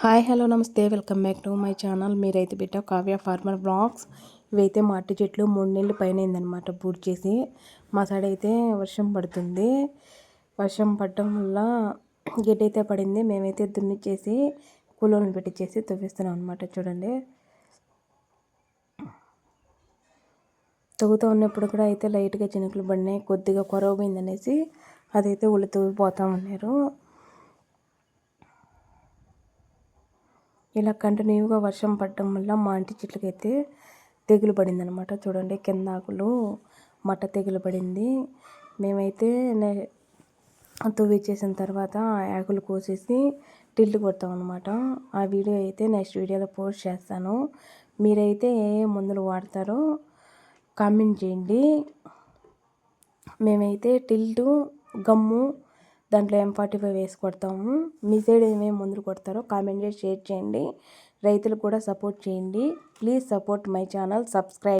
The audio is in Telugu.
హాయ్ హలో నమస్తే. Welcome back to my channel. మీరైతే బిడ్డ కావ్య ఫార్మర్ బ్లాగ్స్ ఇవైతే మాటి చెట్లు మూడు నెలలు పైన అయిందనమాట పూర్తి చేసి. మా సైడ్ అయితే వర్షం పడుతుంది. వర్షం పడటం వల్ల గడ్డి అయితే పడింది. మేమైతే దున్నిచ్చేసి కూలోని పెట్టించేసి తవ్విస్తున్నాం అనమాట చూడండి. తవ్వుతూ ఉన్నప్పుడు కూడా అయితే లైట్గా చినుకులు పడినాయి. కొద్దిగా కొరవ పోయిందనేసి అదైతే ఉళ్ళు తవ్విపోతూ ఉన్నారు. ఇలా కంటిన్యూగా వర్షం పడడం వల్ల మా ఇంటి చెట్లకైతే తెగులు పడింది అనమాట చూడండి కింద ఆకులు మట్ట తెగులు పడింది. మేమైతే తువ్విచ్చేసిన తర్వాత ఆకులు కోసేసి టిల్లు కొడతాం అనమాట ఆ వీడియో అయితే నెక్స్ట్ వీడియోలో పోస్ట్ చేస్తాను. మీరైతే ఏ ఏ మందులు వాడతారో కామెంట్ చేయండి. మేమైతే టిల్టు గమ్ము దాంట్లో ఎం ఫార్టీ ఫైవ్ వేసి కొడతాము. మీ సైడ్ ఏమేమి మందులు కొడతారో కామెంట్ చేసి షేర్ చేయండి. రైతులు కూడా సపోర్ట్ చేయండి. Please support my channel subscribe